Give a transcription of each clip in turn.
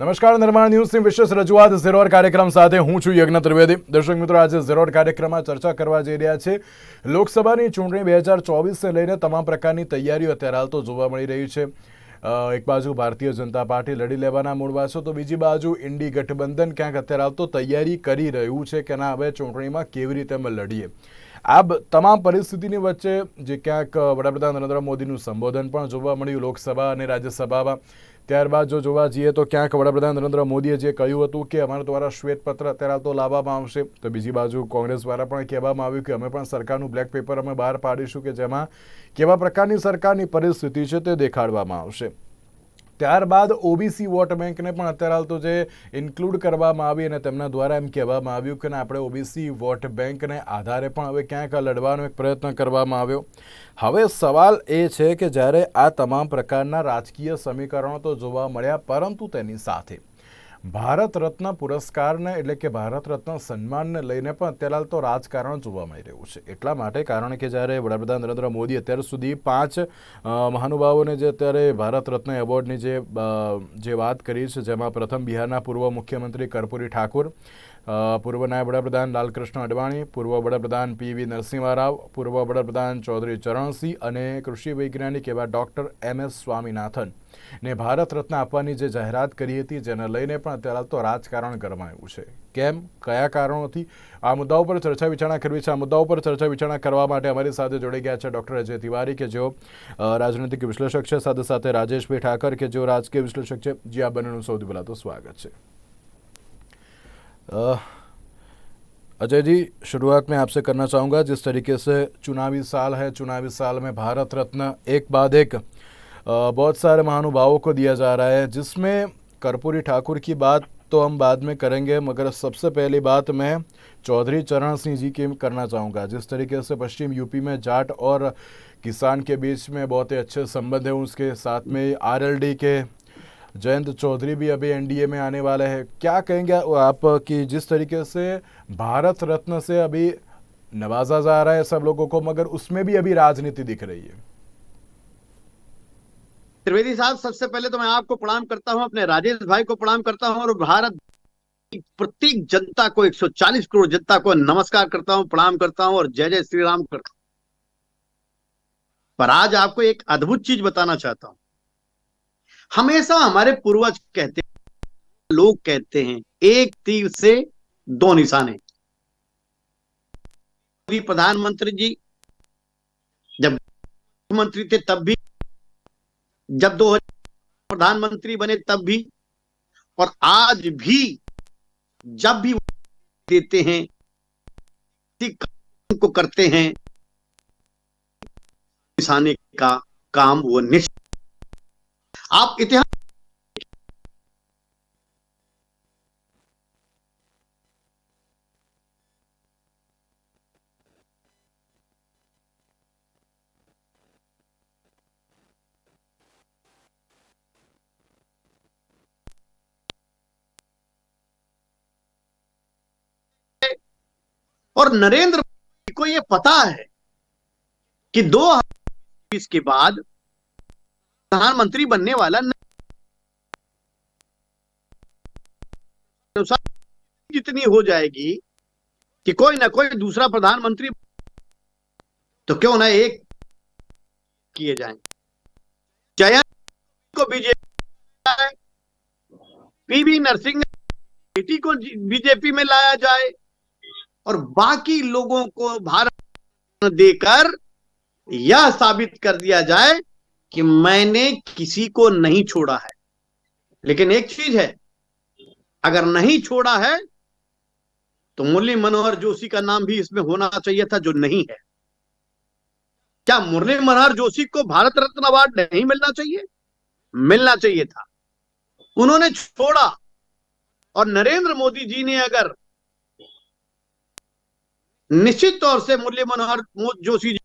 નમસ્કાર, નિર્માણ ન્યૂઝની વિશેષ રજૂઆત. ઝેરોર કાર્યક્રમ સાથે હું છું યજ્ઞ ત્રિવેદી. દર્શક મિત્રો, આજે ઝેરોર કાર્યક્રમમાં ચર્ચા કરવા જઈ રહ્યા છે. લોકસભાની ચૂંટણી બે હજાર ચોવીસને લઈને તમામ પ્રકારની તૈયારીઓ અત્યારે હાલ તો જોવા મળી રહી છે. એક બાજુ ભારતીય જનતા પાર્ટી લડી લેવાના મૂળમાં છે તો બીજી બાજુ ઇન્ડી ગઠબંધન ક્યાંક અત્યારે હાલ તો તૈયારી કરી રહ્યું છે કે ના, હવે ચૂંટણીમાં કેવી રીતે અમે લડીએ? આ તમામ પરિસ્થિતિની વચ્ચે જે ક્યાંક વડાપ્રધાન નરેન્દ્ર મોદીનું સંબોધન પણ જોવા મળ્યું લોકસભા અને રાજ્યસભામાં. ત્યારબાદ જો જોવા જઈએ તો ક્યાંક વડાપ્રધાન નરેન્દ્ર મોદીએ જે કહ્યું હતું કે અમારા દ્વારા શ્વેતપત્ર અત્યારે તો લાવવામાં આવશે, તો બીજી બાજુ કોંગ્રેસ દ્વારા પણ કહેવામાં આવ્યું કે અમે પણ સરકારનું બ્લેક પેપર અમે બહાર પાડીશું કે જેમાં કેવા પ્રકારની સરકારની પરિસ્થિતિ છે તે દેખાડવામાં આવશે. ત્યારબાદ ઓબીસી વોટ બેંકને પણ અત્યારે હાલ તો જે ઇન્ક્લુડ કરવામાં આવી અને તેમના દ્વારા એમ કહેવામાં આવ્યું કે આપણે ઓબીસી વોટ બેંકને આધારે પણ હવે ક્યાંક લડવાનો એક પ્રયત્ન કરવામાં આવ્યો. હવે સવાલ એ છે કે જ્યારે આ તમામ પ્રકારના રાજકીય સમીકરણો તો જોવા મળ્યા, પરંતુ તેની સાથે ભારત રત્ન પુરસ્કારને એટલે કે ભારત રત્ન સન્માનને લઈને પણ અત્યારે હાલ તો રાજકારણ જોવા મળી રહ્યું છે. એટલા માટે કારણ કે જ્યારે વડાપ્રધાન નરેન્દ્ર મોદી અત્યાર સુધી પાંચ મહાનુભાવોને જે અત્યારે ભારત રત્ન એવોર્ડની જે જે વાત કરી છે, જેમાં પ્રથમ બિહારના પૂર્વ મુખ્યમંત્રી કર્પૂરી ઠાકુર પૂર્વ નાયબ વડાપ્રધાન લાલકૃષ્ણ અડવાણી, પૂર્વ વડાપ્રધાન પી વી નરસિંહા રાવ પૂર્વ વડાપ્રધાન ચૌધરી ચરણસિંહ અને કૃષિ વૈજ્ઞાનિક એવા ડૉક્ટર એમ એસ સ્વામીનાથન ને ભારત રત્ન આપવાની જે જાહેરાત કરી હતી, જેને લઈને પણ અત્યારે તો રાજકારણ ગરમાયું છે. કેમ? કયા કારણોથી? આ મુદ્દાઓ પર ચર્ચા વિચારણા કરવી છે. આ મુદ્દાઓ પર ચર્ચા વિચારણા કરવા માટે અમારી સાથે જોડાઈ ગયા છે ડૉક્ટર અજય તિવારી કે જેઓ રાજનૈતિક વિશ્લેષક છે. સાથે સાથે રાજેશભાઈ ઠાકર કે જેઓ રાજકીય વિશ્લેષક છે. જે આ બંનેનું સૌથી પહેલાં તો સ્વાગત છે. अजय जी, शुरुआत में आपसे करना चाहूँगा, जिस तरीके से चुनावी साल है, चुनावी साल में भारत रत्न एक बाद एक बहुत सारे महानुभावों को दिया जा रहा है, जिसमें कर्पूरी ठाकुर की बात तो हम बाद में करेंगे, मगर सबसे पहली बात मैं चौधरी चरण सिंह जी की करना चाहूँगा, जिस तरीके से पश्चिम यूपी में जाट और किसान के बीच में बहुत ही अच्छे संबंध हैं, उसके साथ में आरएलडी के जयंत चौधरी भी अभी एनडीए में आने वाले हैं। क्या कहेंगे आप कि जिस तरीके से भारत रत्न से अभी नवाजा जा रहा है सब लोगों को, मगर उसमें भी अभी राजनीति दिख रही है? त्रिवेदी साहब, सबसे पहले तो मैं आपको प्रणाम करता हूँ, अपने राजेश भाई को प्रणाम करता हूँ और भारत प्रत्येक जनता को 140 करोड़ जनता को नमस्कार करता हूँ, प्रणाम करता हूँ और जय जय श्री राम करता हूँ। पर आज आपको एक अद्भुत चीज़ बताना चाहता हूँ। हमेशा हमारे पूर्वज कहते लोग कहते हैं, एक तीर से दो निशाने। प्रधानमंत्री जी, जब मुख्यमंत्री थे तब भी, जब दो प्रधानमंत्री बने तब भी, और आज भी जब भी देते हैं को करते हैं, निशाने का काम वो निश्चित आप इतिहास और नरेंद्र को यह पता है कि दो हज़ार बीस के बाद प्रधानमंत्री बनने वाला नहीं जितनी हो जाएगी कि कोई ना कोई दूसरा प्रधानमंत्री तो क्यों ना एक किए जाएँ? जयंत को बीजेपी पीवी नरसिंह बेटी को बीजेपी में लाया जाए और बाकी लोगों को भारत देकर यह साबित कर दिया जाए कि मैंने किसी को नहीं छोड़ा है। लेकिन एक चीज़ है, अगर नहीं छोड़ा है तो मुरली मनोहर जोशी का नाम भी इसमें होना चाहिए था जो नहीं है। क्या मुरली मनोहर जोशी को भारत रत्न अवार्ड नहीं मिलना चाहिए? मिलना चाहिए था। उन्होंने छोड़ा, और नरेंद्र मोदी जी ने अगर निश्चित तौर से मुरली मनोहर जोशी जी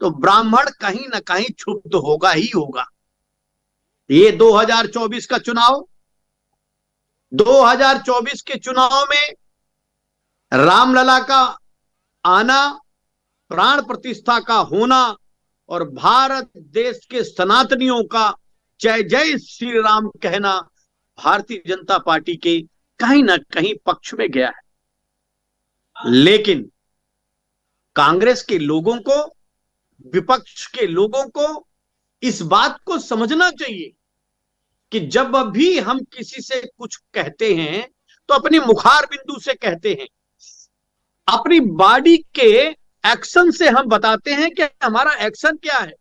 तो ब्राह्मण कहीं ना कहीं क्षुब्ध होगा ही होगा। ये 2024 का चुनाव 2024 के चुनाव में रामलला का आना, प्राण प्रतिष्ठा का होना और भारत देश के सनातनियों का जय जय श्री राम कहना भारतीय जनता पार्टी के कहीं ना कहीं पक्ष में गया है। लेकिन कांग्रेस के लोगों को विपक्ष के लोगों को इस बात को समझना चाहिए कि जब भी हम किसी से कुछ कहते हैं तो अपने मुखार बिंदु से कहते हैं। अपनी बॉडी के एक्शन से हम बताते हैं कि हमारा एक्शन क्या है।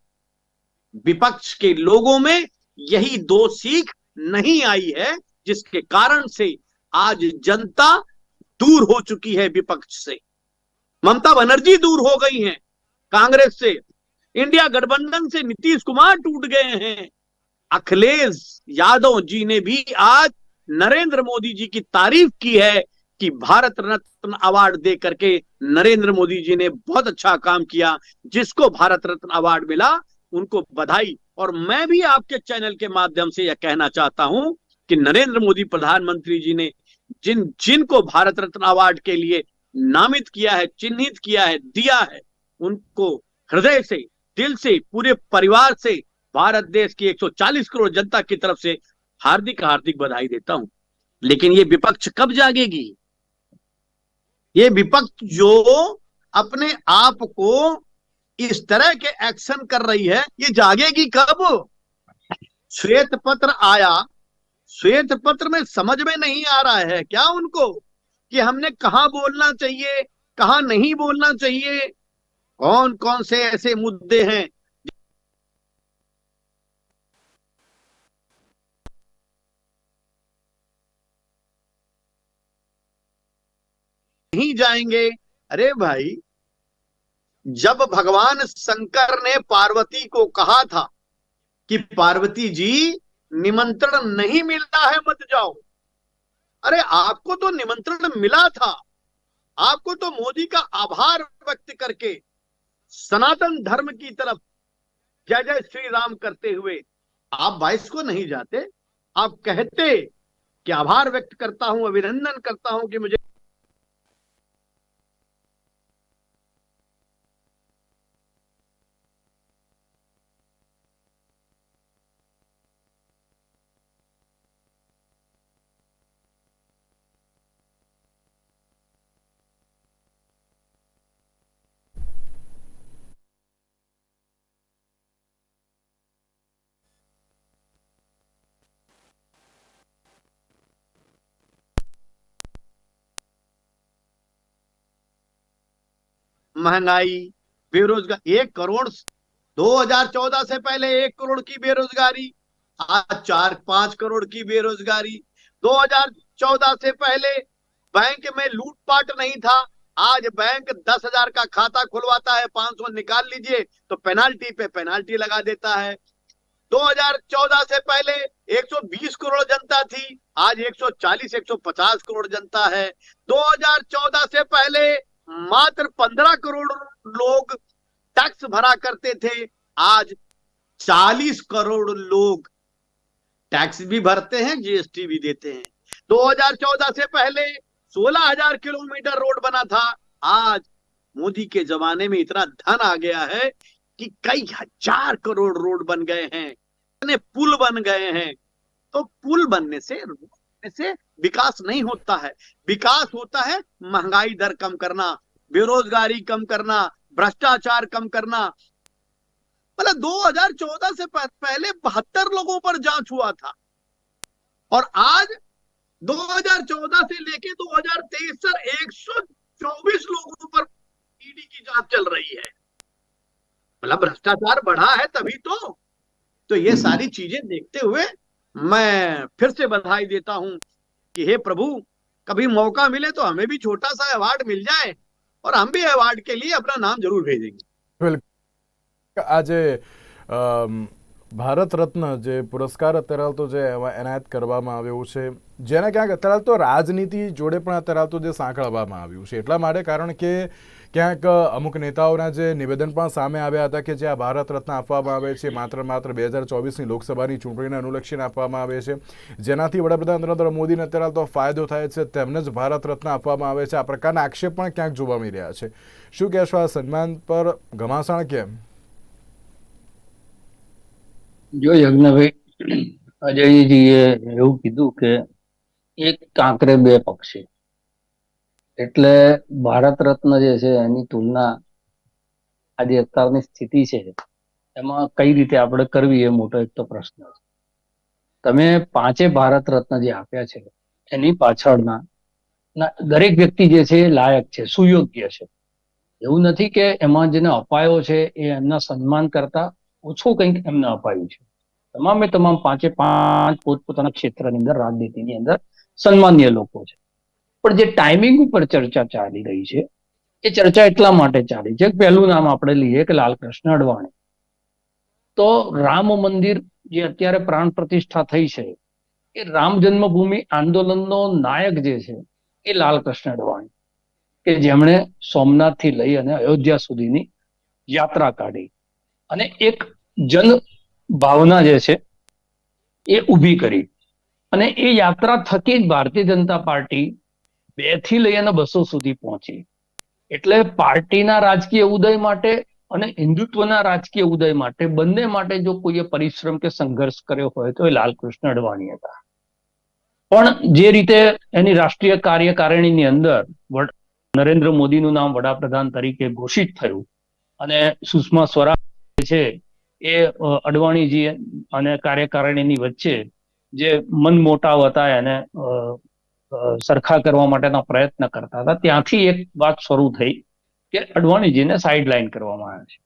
विपक्ष के लोगों में यही दो सीख नहीं आई है, जिसके कारण से आज जनता दूर हो चुकी है विपक्ष से। ममता बनर्जी दूर हो गई हैं, कांग्रेस से। इंडिया गठबंधन से नीतीश कुमार टूट गए हैं। अखिलेश यादव जी ने भी आज नरेंद्र मोदी जी की तारीफ़ की है कि भारत रत्न अवार्ड दे करके नरेंद्र मोदी जी ने बहुत अच्छा काम किया। जिसको भारत रत्न अवार्ड मिला, उनको बधाई। और मैं भी आपके चैनल के माध्यम से यह कहना चाहता हूँ कि नरेंद्र मोदी प्रधानमंत्री जी ने जिन जिनको भारत रत्न अवार्ड के लिए नामित किया है, चिन्हित किया है, दिया है, उनको हृदय से दिल से, पूरे परिवार से, भारत देश की 140 करोड़ जनता की तरफ़ से हार्दिक हार्दिक बधाई देता हूँ। लेकिन ये विपक्ष कब जागेगी? ये विपक्ष जो अपने आप को इस तरह के एक्शन कर रही है, ये जागेगी कब? श्वेत पत्र आया। श्वेत पत्र में समझ में नहीं आ रहा है क्या उनको? कि हमने कहा बोलना चाहिए, कहा नहीं बोलना चाहिए? कौन कौन से ऐसे मुद्दे हैं? नहीं जाएँगे। अरे भाई, जब भगवान शंकर ने पार्वती को कहा था कि पार्वती जी, निमंत्रण नहीं मिलता है, मत जाओ। अरे आपको तो निमंत्रण मिला था। आपको तो मोदी का आभार व्यक्त करके सनातन धर्म की तरफ़ जय जय श्री राम करते हुए आप बाईस को नहीं जाते, आप कहते कि आभार व्यक्त करता हूँ, अभिनंदन करता हूँ कि मुझे महँगाई, बेरोजगार, एक करोड़ 2014 से पहले एक करोड़ की बेरोजगारी, आज चार, पाँच करोड़ की बेरोजगारी। 2014 से पहले बैंक में लूटपाट नहीं था, आज बैंक दस हज़ार का खाता खुलवाता है 500 निकाल लीजिए तो पेनाल्टी पे पेनाल्टी लगा देता है। 2014 से पहले 120 करोड़ जनता थी, आज 140 150 करोड़ जनता है। 2014 से पहले मात्र 15 करोड़ लोग टैक्स भरा करते थे। आज 40 करोड़ लोग टैक्स भी भरते हैं जीएसटी भी देते हैं। 2014 से पहले 16,000 किलोमीटर रोड बना था। आज मोदी के जमाने में इतना धन आ गया है कि कई हज़ार करोड़ रोड बन गए हैं। इतने पुल बन गए हैं। तो पुल बनने से रोड बनने से विकास नहीं होता है। विकास होता है महँगाई दर कम करना, बेरोजगारी कम करना, भ्रष्टाचार कम करना। मतलब 2014 से पहले बहत्तर लोगों पर जाँच हुआ था। और आज 2014 से लेके 2023 तक 124 लोगों पर ईडी की जाँच चल रही है। मतलब भ्रष्टाचार बढ़ा है तभी तो। तो ये सारी चीज़ें देखते हुए मैं फिर से बधाई देता हूँ। कि हे प्रभु कभी मौका मिले तो हमें भी छोटा सा अवार्ड मिल जाए और हम भी अवार्ड के लिए अपना नाम जरूर भेजेंगे આજે અમ, ભારત રત્ન જે પુરસ્કાર અત્યારે હાલ તો જે એવા એનાયત કરવામાં આવ્યો છે જેને ક્યાંક અત્યારે હાલ તો રાજનીતિ જોડે પણ અત્યારે હાલ તો જે સાંકળવામાં આવ્યું છે એટલા માટે કારણ કે ક્યાંક અમુક નેતાઓના જે નિવેદન પણ સામે આવ્યા હતા કે જે આ ભારત રત્ન આપવામાં આવે છે, માત્ર માત્ર બે હજાર ચોવીસની લોકસભાની ચૂંટણીને અનુલક્ષીને આપવામાં આવે છે. જેનાથી વડાપ્રધાન નરેન્દ્ર મોદીને અત્યારે તો ફાયદો થાય છે, તેમને જ ભારત રત્ન આપવામાં આવે છે. આ પ્રકારના આક્ષેપ પણ ક્યાંક જોવા મળી રહ્યા છે. શું કહેશો આ સન્માન પર ઘમાસાણ કેમ? જો યજ્ઞભાઈ, અજયજીએ એવું કીધું કે એક કાંકરે બે પક્ષી એટલે ભારત રત્ન જે છે એની તુલના આજે અત્યારની સ્થિતિ છે. એમાં કઈ રીતે આપણે કરવી એ મોટો એક તો પ્રશ્ન છે. તમે પાંચે ભારત રત્ન જે આપ્યા છે, એની પાછળના દરેક વ્યક્તિ જે છે એ લાયક છે, સુયોગ્ય છે. એવું નથી કે એમાં જેને અપાયો છે એ એમના સન્માન કરતા ઓછું કંઈક એમને અપાયું છે. તમામે તમામ પાંચે પાંચ પોતપોતાના ક્ષેત્રની અંદર, રાજનીતિની અંદર સન્માનીય લોકો છે. પણ જે ટાઈમિંગ ઉપર ચર્ચા ચાલી રહી છે, એ ચર્ચા એટલા માટે ચાલી છે પહેલું નામ આપણે લઈએ કે લાલકૃષ્ણ અડવાણી. તો રામ મંદિર જે અત્યારે પ્રાણ પ્રતિષ્ઠા થઈ છે, એ રામ જન્મભૂમિ આંદોલનનો નાયક જે છે, એ લાલકૃષ્ણ અડવાણી. કે જેમણે સોમનાથથી લઈ અને અયોધ્યા સુધીની યાત્રા કાઢી. અને એક જન ભાવના જે છે, એ ઊભી કરી. અને એ યાત્રા થકી જ ભારતીય જનતા પાર્ટી બેથી લઈ બસો સુધી પહોંચી. એટલે પાર્ટીના રાજકીય ઉદય માટે અને હિન્દુત્વના રાજકીય ઉદય માટે બંને માટે જો કોઈએ પરિશ્રમ કે સંઘર્ષ કર્યો હોય તો એ લાલકૃષ્ણ અડવાણી હતા. પણ જે રીતે એની રાષ્ટ્રીય કાર્યકારિણીની અંદર નરેન્દ્ર મોદીનું નામ વડાપ્રધાન તરીકે ઘોષિત થયું અને સુષ્મા સ્વરાજ છે એ અડવાણીજી અને કાર્યકારિણીની વચ્ચે જે મન મોટાવ હતા એને સરખા કરવા માટેના પ્રયત્ન કરતા હતા. ત્યાંથી એક વાત શરૂ થઈ કે અડવાણીજીને સાઇડલાઇન કરવામાં આવે છે.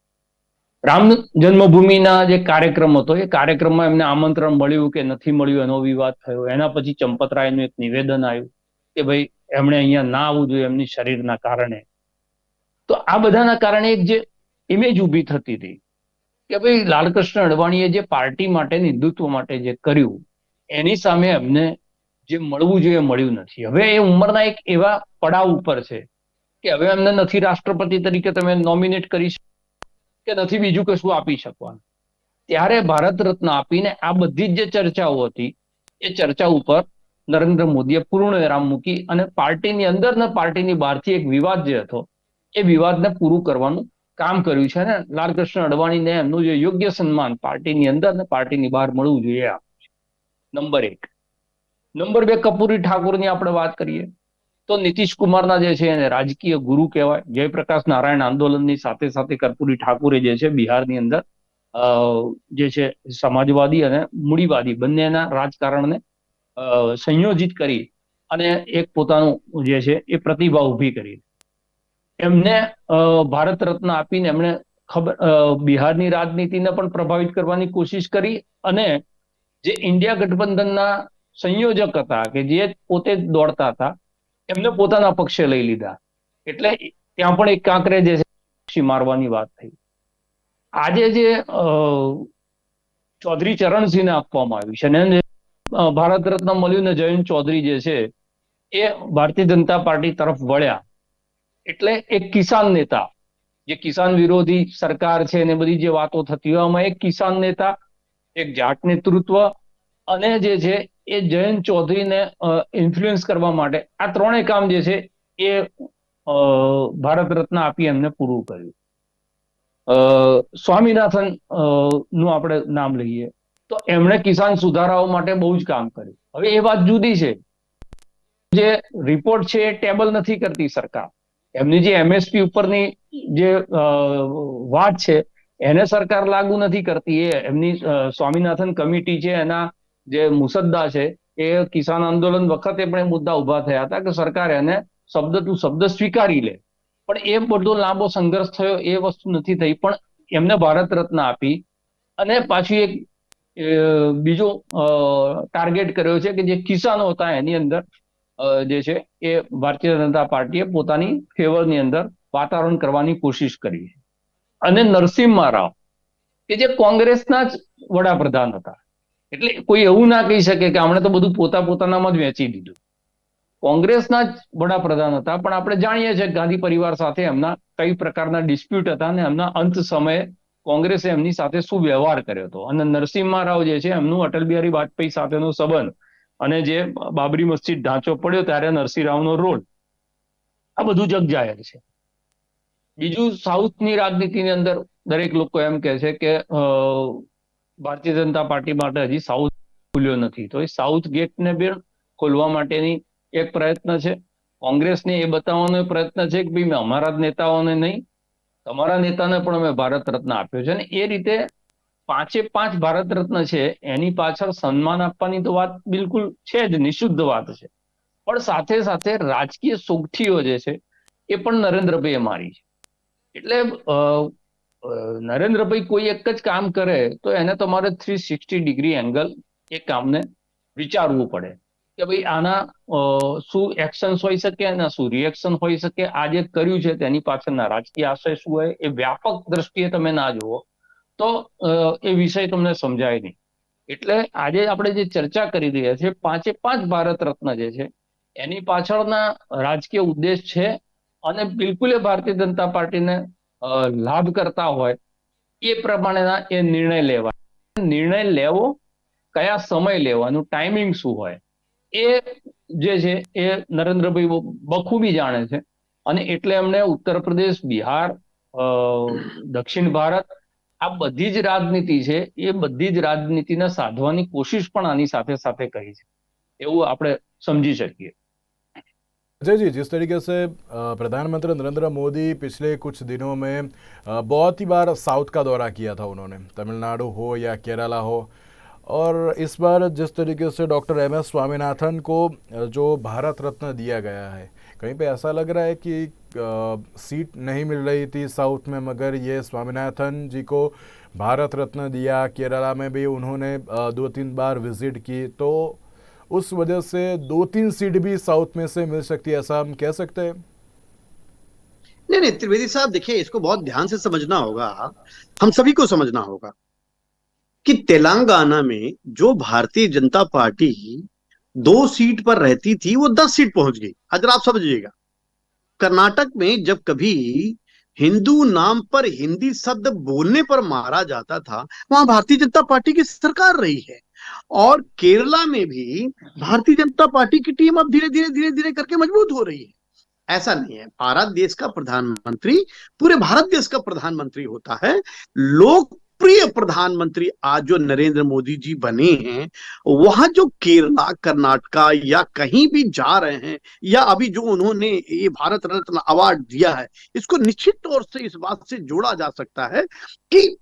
રામ જન્મભૂમિના જે કાર્યક્રમ હતો, એ કાર્યક્રમમાં એમને આમંત્રણ મળ્યું કે નથી મળ્યું એનો વિવાદ થયો. એના પછી ચંપતરાયનું એક નિવેદન આવ્યું કે ભાઈ, એમણે અહીંયા ના આવવું જોઈએ એમની શરીરના કારણે. તો આ બધાના કારણે એક જે ઇમેજ ઊભી થતી હતી કે ભાઈ, લાલકૃષ્ણ અડવાણીએ જે પાર્ટી માટે હિન્દુત્વ માટે જે કર્યું, એની સામે એમને જે મળવું જોઈએ મળ્યું નથી. હવે એ ઉંમરના એક એવા પડાવ ઉપર છે કે હવે એમને નથી રાષ્ટ્રપતિ તરીકે તમે નોમિનેટ કરી કે નથી બીજું કશું આપી શકવાનું. ત્યારે ભારત રત્ન આપીને આ બધી જ જે ચર્ચાઓ હતી, એ ચર્ચા ઉપર નરેન્દ્ર મોદીએ પૂર્ણ વિરામ મૂકી અને પાર્ટીની અંદર ને પાર્ટીની બહારથી એક વિવાદ જે હતો, એ વિવાદને પૂરું કરવાનું કામ કર્યું છે અને લાલકૃષ્ણ અડવાણીને એમનું જે યોગ્ય સન્માન પાર્ટીની અંદર ને પાર્ટીની બહાર મળવું જોઈએ નંબર એક. નંબર બે કપૂરી ઠાકોરની આપણે વાત કરીએ, તો નીતિશ કુમારના જે છે એને રાજકીય ગુરુ કહેવાય. જયપ્રકાશ નારાયણ આંદોલનની સાથે સાથે કર્પૂરી ઠાકુરે જે છે બિહારની અંદર જે છે સમાજવાદી અને મૂડીવાદી બંનેના રાજકારણને સંયોજિત કરી અને એક પોતાનું જે છે એ પ્રતિભા ઊભી કરી. એમને ભારત રત્ન આપીને એમણે ખબર બિહારની રાજનીતિને પણ પ્રભાવિત કરવાની કોશિશ કરી અને જે ઇન્ડિયા ગઠબંધનના સંયોજક હતા કે જે પોતે દોડતા હતા. એમને પોતાના પક્ષે લઈ લીધા. એટલે ત્યાં પણ એક કાંકરે જે છે મારવાની વાત થઈ. આજે જે ચૌધરી ચરણસિંહને આપવામાં આવ્યું છે, અને ભારત રત્ન મળ્યું ને જયંત ચૌધરી જે છે, એ ભારતીય જનતા પાર્ટી તરફ વળ્યા. એટલે એક કિસાન નેતા, જે કિસાન વિરોધી સરકાર છે ને બધી જે વાતો થતી હોય, એમાં એક કિસાન નેતા, એક જાટ નેતૃત્વ, અને જે છે એ જયંત ચૌધરીને ઇન્ફ્લુઅન્સ કરવા માટે આ ત્રણેય કામ જે છે એ ભારત રત્ન આપી એમને પૂરું કર્યું. સ્વામિનાથનનું આપણે નામ લઈએ. તો એમણે કિસાન સુધારાઓ માટે બહુ જ કામ કર્યું. હવે એ વાત જુદી છે. જે રિપોર્ટ છે એ ટેબલ નથી કરતી સરકાર. એમની જે એમએસપી ઉપરની જે વાત છે, એને સરકાર લાગુ નથી કરતી. એ એમની સ્વામિનાથન કમિટી છે એના જે મુસદ્દા છે, એ કિસાન આંદોલન વખતે પણ એ મુદ્દા ઊભા થયા હતા કે સરકાર એને શબ્દ ટુ શબ્દ સ્વીકારી લે. પણ એ બધો લાંબો સંઘર્ષ થયો, એ વસ્તુ નથી થઈ. પણ એમને ભારત રત્ન આપી અને પાછી એક બીજો ટાર્ગેટ કર્યો છે કે જે કિસાનો હતા એની અંદર જે છે, એ ભારતીય જનતા પાર્ટીએ પોતાની ફેવરની અંદર વાતાવરણ કરવાની કોશિશ કરી. અને નરસિંહા રાવ, કે જે કોંગ્રેસના જ વડાપ્રધાન હતા. એટલે કોઈ એવું ના કહી શકે કે આપણે તો બધું પોતા પોતાનામાં જ વેચી દીધું. કોંગ્રેસના જ વડાપ્રધાન હતા, પણ આપણે જાણીએ છીએ ગાંધી પરિવાર સાથે એમના કઈ પ્રકારના ડિસ્પ્યુટ હતા અને એમના અંત સમયે કોંગ્રેસે એમની સાથે શું વ્યવહાર કર્યો હતો. અને નરસિંહ રાવ જે છે, એમનું અટલ બિહારી વાજપેયી સાથેનો સંબંધ અને જે બાબરી મસ્જિદ ઢાંચો પડ્યો ત્યારે નરસિંહ રાવનો રોલ, આ બધું જગ જાહેર છે. બીજું સાઉથની રાજનીતિની અંદર દરેક લોકો એમ કહે છે કે ભારતીય જનતા પાર્ટી માટે હજી સાઉથ ખુલ્યો નથી. તો એ સાઉથ ગેટને પણ ખોલવા માટેની એક પ્રયત્ન છે. કોંગ્રેસને એ બતાવવાનો પ્રયત્ન છે કે ભાઈ અમારા જ નેતાઓને નહીં, તમારા નેતાને પણ અમે ભારત રત્ન આપ્યો છે. અને એ રીતે પાંચે પાંચ ભારત રત્ન છે, એની પાછળ સન્માન આપવાની તો વાત બિલકુલ છે જ, નિશુદ્ધ વાત છે. પણ સાથે સાથે રાજકીય સોગઠીઓ જે છે, એ પણ નરેન્દ્રભાઈએ મારી છે. એટલે નરેન્દ્રભાઈ કોઈ એક જ કામ કરે, તો એને તમારે થ્રી સિક્સટી ડિગ્રી એંગલ એ કામને વિચારવું પડે કે ભાઈ આના શું એક્શન્સ હોઈ શકે અને શું રિએક્શન હોઈ શકે? આ જે કર્યું છે, તેની પાછળના રાજકીય આશય શું હોય? એ વ્યાપક દ્રષ્ટિએ તમે ના જુઓ, તો એ વિષય તમને સમજાય નહીં. એટલે આજે આપણે જે ચર્ચા કરી રહ્યા છીએ, પાંચે પાંચ ભારત રત્ન જે છે, એની પાછળના રાજકીય ઉદ્દેશ છે અને બિલકુલ ભારતીય જનતા પાર્ટીને લાભ કરતા હોય, એ પ્રમાણેના એ નિર્ણય લેવા નિર્ણય લેવો, કયા સમય લેવાનું ટાઈમિંગ શું હોય, એ જે છે, એ નરેન્દ્રભાઈ બખૂબી જાણે છે. અને એટલે એમણે ઉત્તર પ્રદેશ, બિહાર દક્ષિણ ભારત, આ બધી જ રાજનીતિ છે, એ બધી જ રાજનીતિને સાધવાની કોશિશ પણ આની સાથે સાથે કરી છે. એવું આપણે સમજી શકીએ. अजय जी, जिस तरीके से प्रधानमंत्री नरेंद्र मोदी पिछले कुछ दिनों में बहुत ही बार साउथ का दौरा किया था उन्होंने, तमिलनाडु हो या केरला हो, और इस बार जिस तरीके से डॉक्टर एम एस स्वामीनाथन को जो भारत रत्न दिया गया है, कहीं पे ऐसा लग रहा है कि सीट नहीं मिल रही थी साउथ में, मगर ये स्वामीनाथन जी को भारत रत्न दिया, केरला में भी उन्होंने दो तीन बार विज़िट की तो उस वजह से दो तीन सीट भी साउथ में से मिल सकती है, ऐसा हम कह सकते हैं। नहीं नहीं, त्रिवेदी साहब, देखिए, इसको बहुत ध्यान से समझना होगा। हम सभी को समझना होगा कि तेलंगाना में जो भारतीय जनता पार्टी दो सीट पर रहती थी, वो दस सीट पहुँच गई। अगर आप समझिएगा, कर्नाटक में जब कभी हिंदू नाम पर हिंदी शब्द बोलने पर मारा जाता था, वहाँ भारतीय जनता पार्टी की सरकार रही है। और केरला में भी भारतीय जनता पार्टी की टीम अब धीरे धीरे धीरे धीरे करके मज़बूत हो रही है। ऐसा नहीं है। भारत देश का प्रधानमंत्री, पूरे भारत देश का प्रधानमंत्री होता है। लोकप्रिय प्रधानमंत्री आज जो नरेंद्र मोदी जी बने हैं, वहाँ जो केरला, कर्नाटका या कहीं भी जा रहे हैं, या अभी जो उन्होंने ये भारत रत्न अवार्ड दिया है, इसको निश्चित तौर से इस बात से जोड़ा जा सकता है कि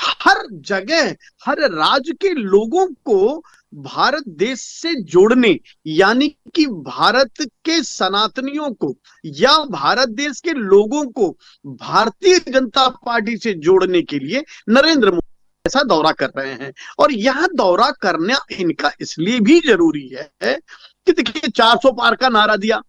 हर जगह, हर राज्य के लोगों को भारत देश से जोड़ने, यानी कि भारत के सनातनियों को, या भारत देश के लोगों को भारतीय जनता पार्टी से जोड़ने के लिए नरेंद्र मोदी ऐसा दौरा कर रहे हैं। और यह दौरा करना इनका इसलिए भी ज़रूरी है कि देखिए 400 पार का नारा दिया।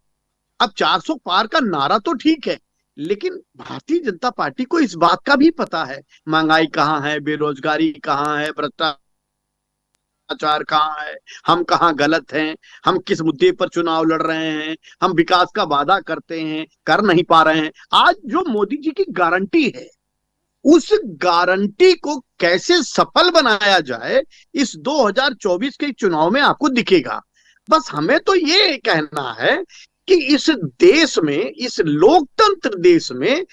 अब 400 पार का नारा तो ठीक है लेकिन भारतीय जनता पार्टी को इस बात का भी पता है, महँगाई कहाँ है, बेरोजगारी कहाँ है, भ्रष्टाचार कहाँ है, हम कहाँ गलत हैं, हम किस मुद्दे पर चुनाव लड़ रहे हैं, हम विकास का वादा करते हैं, कर नहीं पा रहे हैं। आज जो मोदी जी की गारंटी है, उस गारंटी को कैसे सफल बनाया जाए, इस 2024 के चुनाव में आपको दिखेगा। बस हमें तो ये कहना है कि इस देश में, इस लोकतंत्र देश में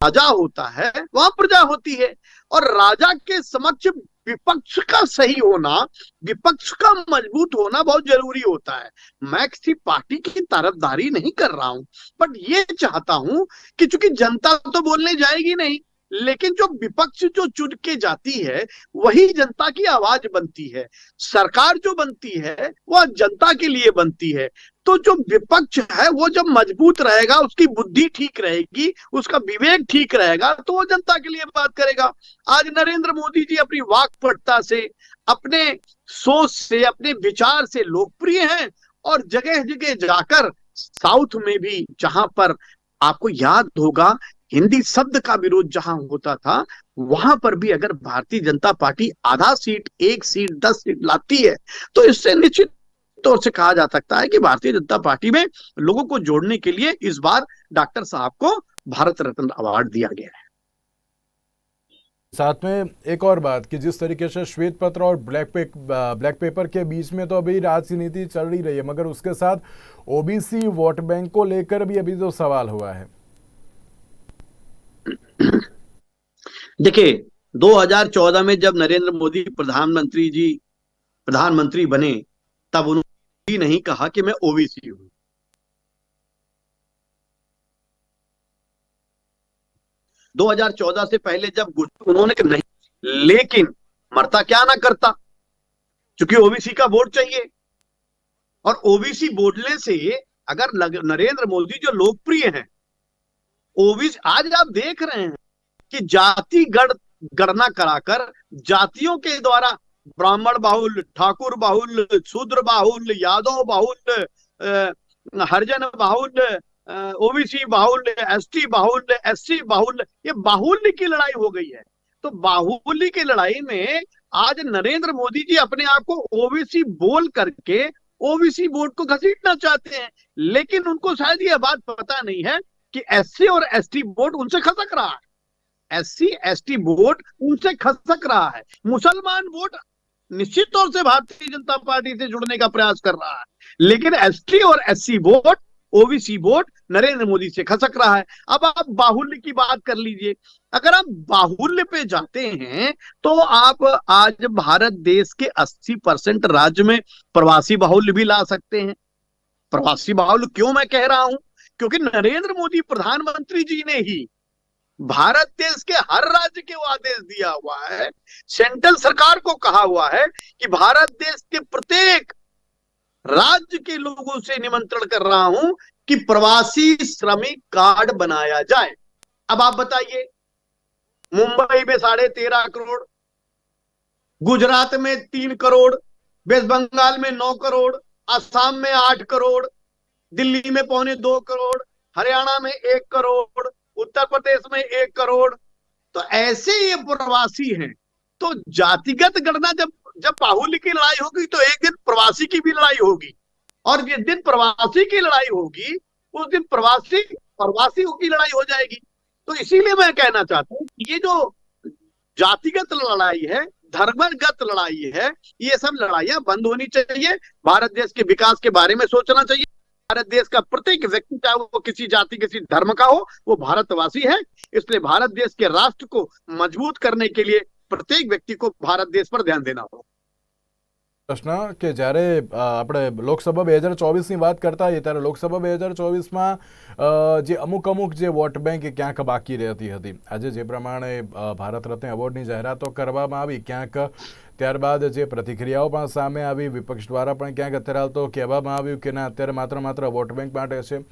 राजा होता है, वहाँ प्रजा होती है। और राजा के समक्ष विपक्ष का सही होना, विपक्ष का मज़बूत होना बहुत ज़रूरी होता है। मैं किसी पार्टी की तरफदारी नहीं कर रहा हूँ बट ये चाहता हूँ कि चूँकि जनता तो बोलने जाएगी नहीं, लेकिन जो विपक्ष जो चुन के जाती है, वही जनता की आवाज़ बनती है। सरकार जो बनती है, वह जनता के लिए बनती है। तो जो विपक्ष है, वो जब मज़बूत रहेगा, उसकी बुद्धि ठीक रहेगी, उसका विवेक ठीक रहेगा तो वो जनता के लिए बात करेगा। आज नरेंद्र मोदी जी अपनी वाकपटता से, अपने सोच से, अपने विचार से लोकप्रिय हैं और जगह जगह जाकर साउथ में भी जहाँ पर आपको याद होगा, हिंदी शब्द का विरोध जहाँ होता था, वहाँ पर भी अगर भारतीय जनता पार्टी आधा सीट, एक सीट, दस सीट लाती है तो इससे निश्चित तौर से कहा जा सकता है कि भारतीय जनता पार्टी में लोगों को जोड़ने के लिए इस बार डॉक्टर साहब को भारत रत्न अवार्ड दिया गया है। साथ में एक और बात कि जिस तरीके से श्वेत पत्र और ब्लैक पे ब्लैक पेपर के बीच में तो अभी राजनीति चल रही रही है मगर उसके साथ ओबीसी वोट बैंक को लेकर भी अभी जो सवाल हुआ है। देखिए 2014 में जब नरेंद्र मोदी प्रधानमंत्री जी प्रधानमंत्री बने तब उन्होंने नहीं कहा कि मैं ओबीसी हूँ। 2014 से पहले जब उन्होंने नहीं, लेकिन मरता क्या ना करता? क्योंकि ओबीसी का वोट चाहिए। और ओबीसी बोलने से अगर नरेंद्र मोदी जो लोकप्रिय हैं, ओबीसी, आज आप देख रहे हैं कि जाति गण गणना कराकर जातियों के द्वारा ब्राह्मण बाहुल, ठाकुर बाहुल, शूद्र बाहुल, यादव बाहुल हरिजन बाहुल ओबीसी बाहुल, एसटी बाहुल, एससी बाहुल, ये बाहुल्य की लड़ाई हो गई है। तो बाहुल्य की लड़ाई में आज नरेंद्र मोदी जी अपने आप को ओबीसी बोल करके ओबीसी बोर्ड को घसीटना चाहते हैं, लेकिन उनको शायद यह बात पता नहीं है कि एससी और एसटी वोट उनसे खसक रहा है। एससी, एसटी वोट उनसे खसक रहा है। मुसलमान वोट निश्चित तौर से भारतीय जनता पार्टी से जुड़ने का प्रयास कर रहा है। लेकिन एसटी और SC vote, OBC vote Narendra Modi से खसक रहा है। अब आप बाहुल्य की बात कर लीजिए। अगर आप बाहुल्य पे जाते हैं तो आप आज भारत देश के 80 परसेंट राज्य में प्रवासी बाहुल्य भी ला सकते हैं। प्रवासी बाहुल्य क्यों मैं कह रहा हूँ? क्योंकि नरेंद्र मोदी प्रधानमंत्री जी ने ही भारत देश के हर राज्य के वो आदेश दिया हुआ है। सेंट्रल सरकार को कहा हुआ है कि भारत देश के प्रत्येक राज्य के लोगों से निमंत्रण कर रहा हूँ कि प्रवासी श्रमिक कार्ड बनाया जाए। अब आप बताइए, मुंबई में साढ़े तेरह करोड़, गुजरात में तीन करोड़, वेस्ट बंगाल में नौ करोड़ असम में आठ करोड़, दिल्ली में पौने दो करोड़, हरियाणा में एक करोड़ उत्तर प्रदेश में एक करोड़। तो ऐसे ये प्रवासी हैं। तो जातिगत गणना जब जब बाहुल्य की लड़ाई होगी तो एक दिन प्रवासी की भी लड़ाई होगी। और जिस दिन प्रवासी की लड़ाई होगी, उस दिन प्रवासी प्रवासी की लड़ाई हो जाएगी। तो इसीलिए मैं कहना चाहता हूँ ये जो जातिगत लड़ाई है, धर्मगत लड़ाई है, ये सब लड़ाइयाँ बंद होनी चाहिए। भारत देश के विकास के बारे में सोचना चाहिए। भारत देश का प्रत्येक व्यक्ति चाहे वो किसी जाति, किसी धर्म का हो, वो भारतवासी है। इसलिए भारत देश के राष्ट्र को मज़बूत करने के लिए प्रत्येक व्यक्ति को भारत देश पर ध्यान देना होगा। પ્રશ્ન કે જ્યારે આપણે લોકસભા બે હજાર ચોવીસની વાત કરતા હોઈએ ત્યારે લોકસભા બે હજાર ચોવીસમાં જે અમુક અમુક જે વોટ બેંક ક્યાંક બાકી રહેતી હતી. આજે જે પ્રમાણે ભારત રત્ન એવોર્ડની જાહેરાતો કરવામાં આવી, ક્યાંક ત્યારબાદ જે પ્રતિક્રિયાઓ પણ સામે આવી, વિપક્ષ દ્વારા પણ ક્યાંક અત્યારે હાલ તો કહેવામાં આવ્યું કે ના, અત્યારે માત્ર માત્ર વોટ બેંક માટે છે.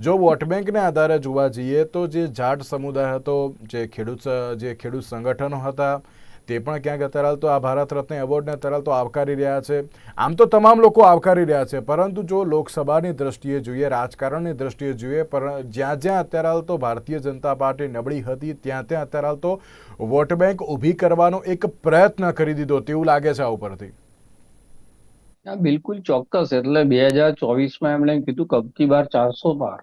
જો વોટ બેંકને આધારે જોવા જઈએ તો જે જાટ સમુદાય હતો, જે ખેડૂત જે ખેડૂત સંગઠનો હતા તે પણ ક્યાંક અત્યારે તો આ ભારત રત્ન એવોર્ડને અત્યારે તો આવકારી રહ્યા છે. આમ તો તમામ લોકો આવકારી રહ્યા છે, પરંતુ જો લોકસભાની દ્રષ્ટિએ જોઈએ, રાજકારણની દ્રષ્ટિએ જોઈએ, પર જ્યાં જ્યાં અત્યારે હાલ તો ભારતીય જનતા પાર્ટી નબળી હતી, ત્યાં ત્યાં અત્યારે હાલ તો વોટ બેંક ઊભી કરવાનો એક પ્રયત્ન કરી દીધો તેવું લાગે છે આ ઉપરથી. બિલકુલ ચોક્કસ. એટલે બે હજાર ચોવીસમાં એમણે એમ કીધું કબકી બાર ચારસો બાર.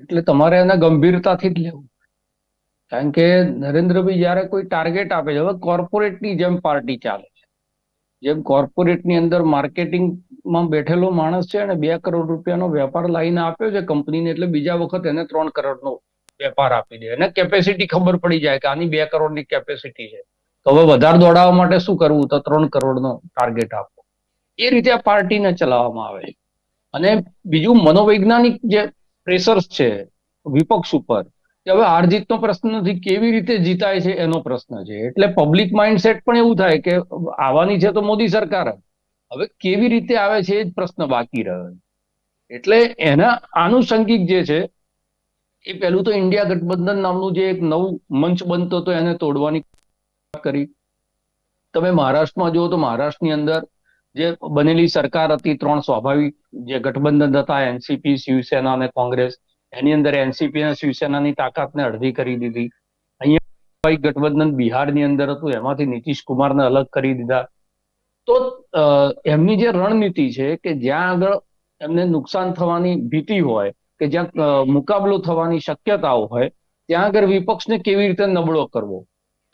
એટલે તમારે એને ગંભીરતાથી જ લેવું. કારણ કે નરેન્દ્રભાઈ જયારે કોઈ ટાર્ગેટ આપે છે, હવે કોર્પોરેટની જેમ પાર્ટી ચાલે છે. જેમ કોર્પોરેટની અંદર માર્કેટિંગમાં બેઠેલો માણસ છે અને બે કરોડ રૂપિયાનો વેપાર લાવીને આપ્યો છે કંપનીને, એટલે બીજા વખત એને ત્રણ કરોડનો વેપાર આપી દે. એને કેપેસિટી ખબર પડી જાય કે આની બે કરોડની કેપેસિટી છે. તો હવે વધારે દોડાવવા માટે શું કરવું? તો ત્રણ કરોડનો ટાર્ગેટ આપવો એ રીતે આ પાર્ટીને ચલાવવામાં આવે છે. અને બીજું મનોવૈજ્ઞાનિક જે પ્રેશર્સ છે, વિપક્ષ ઉપર કે હવે હાર જીતનો પ્રશ્ન નથી, કેવી રીતે જીતાય છે એનો પ્રશ્ન છે? એટલે પબ્લિક માઇન્ડસેટ પણ એવું થાય કે આવવાની છે તો મોદી સરકાર. હવે કેવી રીતે આવે છે એ જ પ્રશ્ન બાકી રહ્યો એટલે એના આનુષંગિક જે છે, એ પહેલું તો ઇન્ડિયા ગઠબંધન નામનું જે એક નવું મંચ બનતો હતો એને તોડવાની કરી. તમે મહારાષ્ટ્રમાં જુઓ તો મહારાષ્ટ્રની અંદર જે બનેલી સરકાર હતી, ત્રણ સ્વાભાવિક જે ગઠબંધન હતા, એનસીપી, શિવસેના અને કોંગ્રેસ એની અંદર એનસીપી અને શિવસેનાની તાકાતને અડધી કરી દીધી. અહીંયા ગઠબંધન બિહારની અંદર હતું, એમાંથી નીતિશ કુમારને અલગ કરી દીધા. તો એમની જે રણનીતિ છે કે જ્યાં આગળ એમને નુકસાન થવાની ભીતિ હોય, કે જ્યાં મુકાબલો થવાની શક્યતાઓ હોય, ત્યાં આગળ વિપક્ષને કેવી રીતે નબળો કરવો?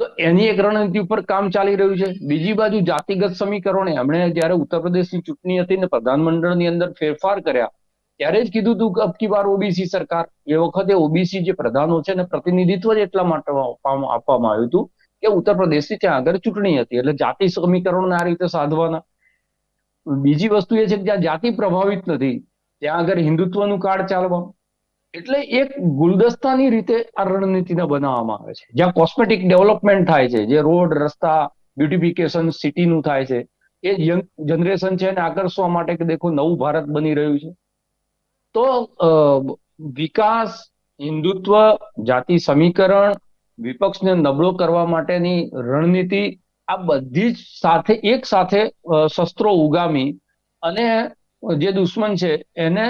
તો એની એક રણનીતિ ઉપર કામ ચાલી રહ્યું છે. બીજી બાજુ જાતિગત સમીકરણો, એમણે જયારે ઉત્તર પ્રદેશની ચૂંટણી હતી ને પ્રધાનમંડળની અંદર ફેરફાર કર્યા ત્યારે જ કીધું હતું કે અબકી બાર ઓબીસી સરકાર. એ વખતે ઓબીસી જે પ્રધાનો છે ને પ્રતિનિધિત્વ જ એટલા માટે આપવામાં આવ્યું હતું કે ઉત્તર પ્રદેશથી ત્યાં આગળ ચૂંટણી હતી. એટલે જાતિ સમીકરણને આ રીતે સાધવાના. બીજી વસ્તુ એ છે કે જ્યાં જાતિ પ્રભાવિત નથી, ત્યાં આગળ હિન્દુત્વનું કાર્ડ ચાલવા એટલે એક ગુલદસ્તાની રીતે આ રણનીતિને બનાવવામાં આવે છે. જ્યાં કોસ્મેટિક ડેવલપમેન્ટ થાય છે, જે રોડ, રસ્તા બ્યુટિફિકેશન સિટીનું થાય છે. એ યંગ જનરેશન છે એને આકર્ષવા માટે કે દેખો નવું ભારત બની રહ્યું છે. તો વિકાસ, હિન્દુત્વ, જાતિ સમીકરણ, વિપક્ષને નબળો કરવા માટેની રણનીતિ આ બધી જ સાથે એક સાથે શસ્ત્રો ઉગામી અને જે દુશ્મન છે એને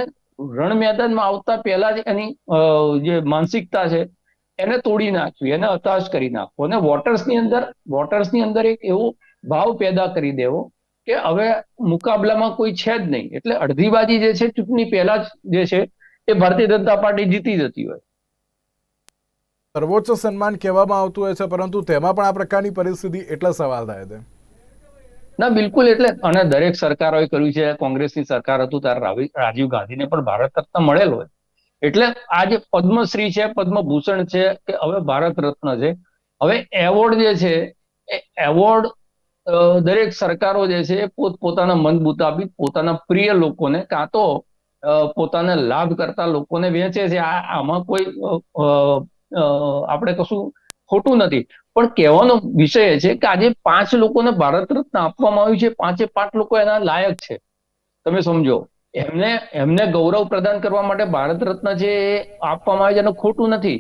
રણ મેદાનમાં આવતા પહેલા જ એની જે માનસિકતા છે એને તોડી નાખવી, એને હતાશ કરી નાખવો. અને વોટર્સની અંદર વોટર્સની અંદર એક એવો ભાવ પેદા કરી દેવો કે હવે મુકાબલામાં કોઈ છે જ નહીં. એટલે અડધી બાજી જે છે ચૂંટણી પહેલા જ જે છે એ ભારતીય જનતા પાર્ટી જીતી જતી હોય. સર્વોચ્ચ સન્માન કહેવામાં આવતું હોય છે પરંતુ તેમાં પણ આ પ્રકારની પરિસ્થિતિ એટલા સવાલ થાય છે. ના બિલકુલ એટલે અને દરેક સરકારોએ કર્યું છે કોંગ્રેસની સરકાર હતું ત્યારે રાજીવ ગાંધીને પણ ભારત રત્ન મળેલો હોય. એટલે આ જે પદ્મશ્રી છે પદ્મભૂષણ છે કે હવે ભારત રત્ન છે હવે એવોર્ડ જે છે એ એવોર્ડ દરેક સરકારો જે છે પોત પોતાના મન મુતાબિક પોતાના પ્રિય લોકોને કાં તો પોતાના લાભ કરતા લોકોને વેચે છે. આ આમાં કોઈ આપણે કશું ખોટું નથી. પણ કહેવાનો વિષય એ છે કે આજે પાંચ લોકોને ભારત રત્ન આપવામાં આવ્યું છે. પાંચે પાંચ લોકો એના લાયક છે. તમે સમજો. એમને એમને ગૌરવ પ્રદાન કરવા માટે ભારત રત્ન છે આપવામાં આવે છે એનું ખોટું નથી.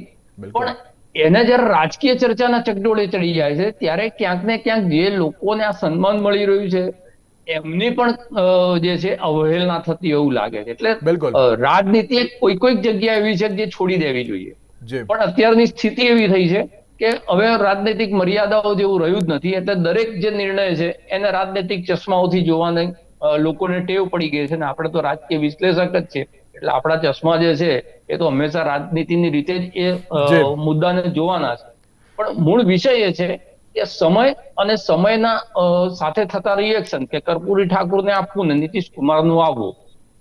પણ એને જ્યારે રાજકીય ચર્ચાના ચકડોળે ચડી જાય છે ત્યારે ક્યાંક ને ક્યાંક જે લોકોને આ સન્માન મળી રહ્યું છે એમની પણ જે છે અવહેલના થતી એવું લાગે છે. એટલે રાજનીતિ કોઈ કોઈક જગ્યા એવી છે જે છોડી દેવી જોઈએ. પણ અત્યારની સ્થિતિ એવી થઈ છે કે હવે રાજનૈતિક મર્યાદાઓ જેવું રહ્યું જ નથી એટલે દરેક જે નિર્ણય છે એને રાજનૈતિક ચશ્માઓથી જોવાની લોકોને ટેવ પડી ગઈ છે. ને આપણે તો રાજકીય વિશ્લેષક જ છે. એટલે આપણા ચશ્મા જે છે એ તો હંમેશા રાજનીતિની રીતે જ એ મુદ્દાને જોવાના છે. પણ મૂળ વિષય એ છે કે સમય અને સમયના સાથે થતા રિએક્શન કે કર્પૂરી ઠાકુરને આપવું ને નીતિશ કુમારનું આવવું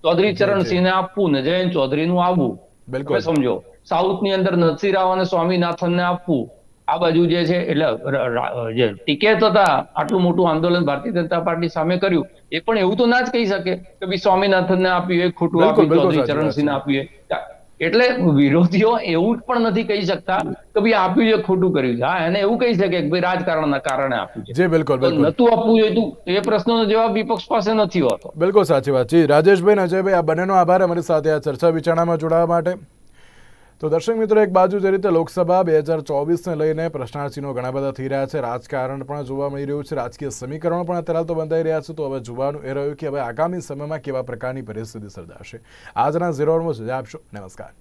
ચૌધરી. ચરણસિંહને આપવું ને જયંત ચૌધરીનું આવવું બિલકુલ. સમજો. સાઉથની અંદર નરસિંહ રાવ અને સ્વામીનાથનને આપવું આ બાજુ જે છે એટલે જે ટિકેત હતા આટલું મોટું આંદોલન ભારતીય જનતા પાર્ટી સામે કર્યું એ પણ એવું તો ના જ કહી શકે કે ભાઈ સ્વામિનાથન ને આપ્યું એ ખોટું આપ્યું ચૌધરી ચરણસિંહ ને. આપ્યું એટલે વિરોધીઓ એવું પણ નથી કહી શકતા કે ભાઈ આપ્યું છે ખોટું કર્યું છે. હા એને એવું કહી શકે કે ભાઈ રાજકારણના કારણે આપ્યું છે. જે બિલકુલ બિલકુલ. નતું આપવું જોઈતું એ પ્રશ્નનો જવાબ વિપક્ષ પાસે નથી હોતો. બિલકુલ સાચી વાત છે. રાજેશભાઈ અજયભાઈ આ બંનેનો આભાર. અમારી સાથે આ ચર્ચા વિચારણામાં જોડાવા માટે. તો દર્શક મિત્રો, એક બાજુ જે રીતે લોકસભા બે હજાર ચોવીસને લઈને પ્રશ્નાર્થીનો ઘણા બધા થઈ રહ્યા છે. રાજકારણ પણ જોવા મળી રહ્યું છે. રાજકીય સમીકરણો પણ અત્યારે તો બંધાઈ રહ્યા છે. તો હવે જોવાનું એ રહ્યું કે હવે આગામી સમયમાં કેવા પ્રકારની પરિસ્થિતિ સર્જાશે. આજના ઝીરો સજા આપશો. નમસ્કાર.